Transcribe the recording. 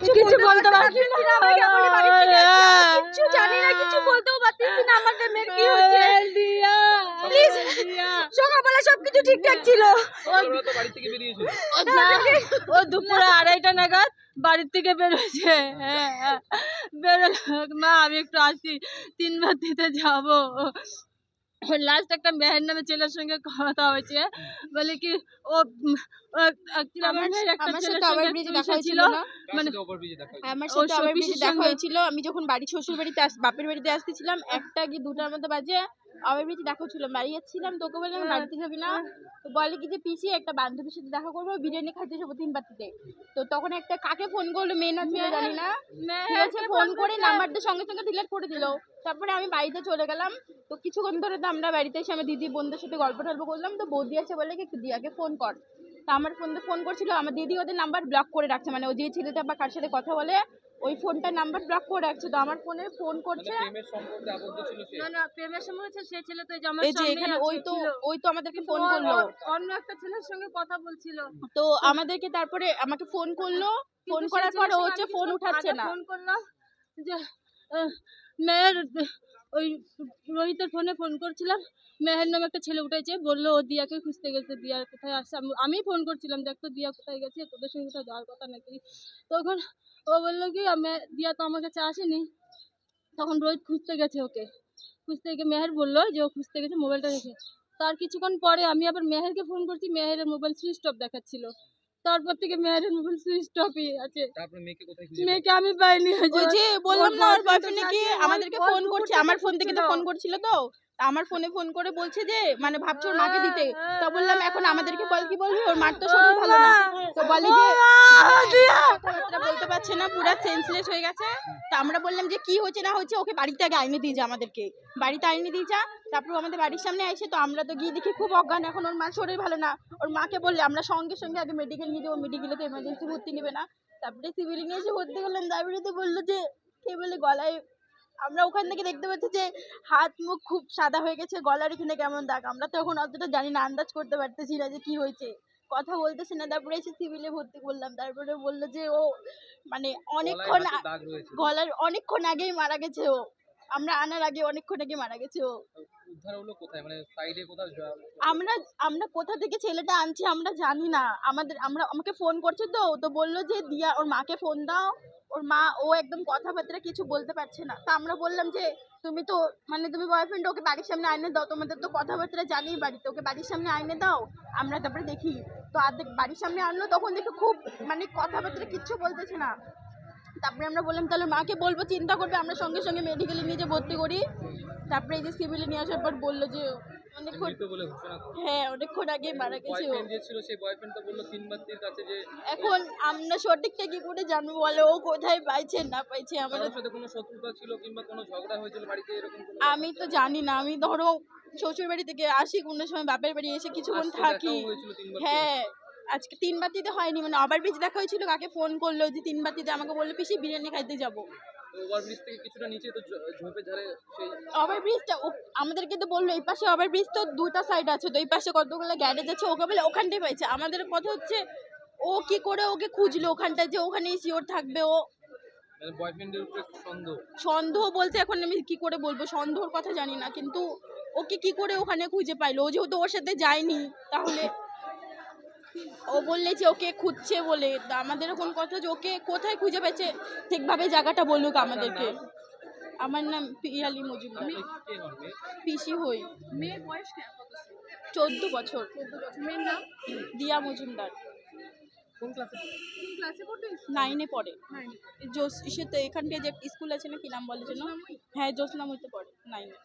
কিছু বলতে পারছি না। হ্যাঁ। জানি না কিছু বলতেও পারতেছি না। আমাদের মেয়ের কি হচ্ছে? প্লিজ সকালবেলা সবকিছু ঠিকঠাক ছিল। ও দুপুরে আড়াইটা নাগাদ বাড়ির থেকে বেরোছে হ্যাঁ হ্যাঁ। বেরোলো। মা আমি একটু আসি। তিনবার দিতে যাব। লাস্ট একটা মেহের নামে ছেলের সঙ্গে কথা হয়েছে। বলে কি ও আমি যখন বাড়ি শ্বশুর বাড়িতে আস বাপের বাড়িতে আসতেছিলাম একটা কি দুটার মতো বাজে আবার ব্রিজে দেখা হচ্ছিল। বাড়ি যাচ্ছিলাম তোকে বললাম বাড়িতে যাবি না? তো বলে কি যে পিসি একটা বান্ধবীর সাথে দেখা করব বিরিয়ানি খাইতে যাব তিন বাতিতে তো তখন একটা কাকে ফোন করল মেয়ে না ছিল জানি না। ঠিক আছে ফোন করে নাম্বারটা সঙ্গে সঙ্গে ডিলিট করে দিল। তারপরে আমি বাড়িতে চলে গেলাম। তো কিছুক্ষণ ধরে তো আমরা বাড়িতে এসে আমি দিদি বোনদের সাথে গল্প টল্প করলাম। তো বৌদি আছে বলে কি একটু দিয়াকে ফোন কর। তা আমার ফোন ফোন করছিল আমার দিদি ওদের নাম্বার ব্লক করে রাখছে। মানে ও যে ছেলেটা বা কার সাথে কথা বলে ওই ফোনটার নাম্বার ব্লক করে রাখছে তো আমার ফোনে ফোন মানে করছে প্রেমের সম্পর্কে আবদ্ধ ছিল সে? না না প্রেমের হচ্ছে সেই ছেলে তো এই যে আমার এই যে এখানে ওই তো ওই তো আমাদেরকে ফোন করল। অন্য একটা ছেলের সঙ্গে কথা বলছিল। তো আমাদেরকে তারপরে আমাকে ফোন করল। ফোন করার পর ও হচ্ছে ফোন উঠাচ্ছে না। ফোন করলাম যে মেয়ের ওই রোহিতের ফোনে ফোন করছিলাম। মেহের নামে একটা ছেলে উঠেছে বলল ও দিয়াকে খুঁজতে গেছে দিয়া কোথায় আসছে? আমি- আমি ফোন করছিলাম দেখ তো দিয়া কোথায় গেছে? তোদের সঙ্গে কোথাও যাওয়ার কথা নাকি? তখন ও বলল কি আমি- দিয়া তো আমার কাছে আসেনি। তখন রোহিত খুঁজতে গেছে ওকে। খুঁজতে গিয়ে মেহের বলল যে ও খুঁজতে গেছে মোবাইলটা রেখে তার কিছুক্ষণ পরে আমি আবার মেহেরকে ফোন করছি মেহেরের মোবাইল সুইচ অফ দেখাচ্ছিল। তারপর থেকে মেহেরের মোবাইল সুইচ অফই আছে। মেয়েকে কোথায় খুঁজে মেয়েকে আমি পাইনি। ওই যে বললাম না ওর বয়ফ্রেন্ড নাকি আমাদেরকে ফোন করছে আমার ফোন থেকে তো ফোন করছিল তো। তা আমার ফোনে ফোন করে বলছে যে মানে ভাবছে ওর মাকে দিতে। তা বললাম এখন আমাদেরকে বল কি বলবি? ওর মার তো শরীর ভালো না। তো বলে যে কথাবার্তা বলতে পারছে না পুরো সেন্সলেস হয়ে গেছে। তা আমরা বললাম যে কি হচ্ছে না হচ্ছে ওকে বাড়িতে আগে আইনে দিয়ে যা আমাদেরকে। বাড়িতে আইনে দিয়ে যা তারপর আমাদের বাড়ির সামনে আসে তো আমরা তো গিয়ে দেখি খুব অজ্ঞান এখন ওর মার শরীর ভালো না। ওর মাকে বললে আমরা সঙ্গে সঙ্গে আগে মেডিকেল নিয়ে যাব মেডিকেলে তো এমার্জেন্সি ভর্তি নেবে না। তারপরে সিভিল নিয়ে এসে ভর্তি করলাম তারপরে তো বলল যে কে বলে গলায় আমরা ওখান থেকে দেখতে পাচ্ছি যে হাত মুখ খুব সাদা হয়ে গেছে গলার এখানে কেমন দাগ? আমরা তখন এখন অতটা জানি না আন্দাজ করতে পারতেছি না যে কি হয়েছে। কথা বলতেছে না তারপরে এসে সিভিলে ভর্তি করলাম। তারপরে বলল যে ও মানে অনেকক্ষণ গলার অনেকক্ষণ আগেই মারা গেছে ও। আমরা আনার আগে অনেকক্ষণ আগে মারা গেছে ও। উদ্ধার হলো কোথায়? মানে সাইডে কোথাও আমরা আমরা কোথা থেকে ছেলেটা আনছি আমরা জানি না। আমাদের, আমরা, আমাকে ফোন করছে তো তো বলল যে দিয়া, ওর মাকে ফোন দাও। ওর মা, ও একদম কথাবার্তা কিছু বলতে পারছে না। তা আমরা বললাম যে, তুমি তো মানে তুমি বয়ফ্রেন্ড ওকে বাড়ির সামনে আইনে দাও। তোমাদের তো কথাবার্তা জানি বাড়িতে। ওকে বাড়ির সামনে আইনে দাও, আমরা তারপরে দেখি। তো আর্ধেক বাড়ির সামনে আনলো, তখন দেখি খুব মানে কথাবার্তা কিচ্ছু বলতেছে না। তারপরে আমরা বললাম তাহলে মাকে বলব চিন্তা করবে আমরা সঙ্গে সঙ্গে মেডিকেলে নিয়ে যেয়ে ভর্তি করি। তারপরে এই যে সিভিলে নিয়ে আসার পর বলল যে অনেকক্ষণ হ্যাঁ অনেকক্ষণ আগে মারা গেছে যে যে এখন আমরা সঠিকটা কি করে জানব? বলো ও কোথায় পাইছে না পাইছে আমরা কারোর সাথে কোনো শত্রুতা ছিল কিংবা কোনো ঝগড়া হয়েছিল বাড়িতে এরকম আমি তো জানি না। আমি ধরো শ্বশুর বাড়ি থেকে আসি কোনো সময় বাপের বাড়ি এসে কিছুক্ষণ থাকি। হ্যাঁ আজকে তিন বাতিতে হয়নি মানে আবার বীজ দেখা হয়েছিল কাকে ফোন করল যে তিন বাতিতে আমাকে বলল পিসি বিরিয়ানি খাইতে যাব। ওভারব্রিজ থেকে কিছুটা নিচে তো ঝোপে ঝাড়ে সেই ওভার ব্রিজটা আমাদেরকে তো বলল এই পাশে ওভার ব্রিজ তো দুটা সাইড আছে তো এই পাশে কতগুলো গ্যারেজ আছে ওকে বলে ওখানটাই পাইছে আমাদের কথা হচ্ছে ও কি করে ওকে খুঁজলো ওখানটায় যে ওখানেই শিওর থাকবে ও। মানে বয়ফ্রেন্ডের উপরে সন্দেহ? সন্দেহ বলতে এখন আমি কি করে বলব সন্দেহর কথা জানি না কিন্তু ওকে কি করে ওখানে খুঁজে পাইলো? ও যেহেতু ওর সাথে যায়নি তাহলে ও বললে যে ওকে খুঁজছে বলে। তা আমাদের এখন কথা যে ওকে কোথায় খুঁজে পেয়েছে? ঠিকভাবে জায়গাটা বলুক আমাদেরকে। আমার নাম পিয়ালি মজুমদার? পিসি হই। মেয়ের বয়স কত চোদ্দ বছর। মেয়ের নাম? দিয়া মজুমদার। কোন কোন নাইনে পড়ে। সে তো এখানটায় যে স্কুল আছে না কি নাম বলে যেন? হ্যাঁ জ্যোৎস্না মইতে পড়ে। নাইনে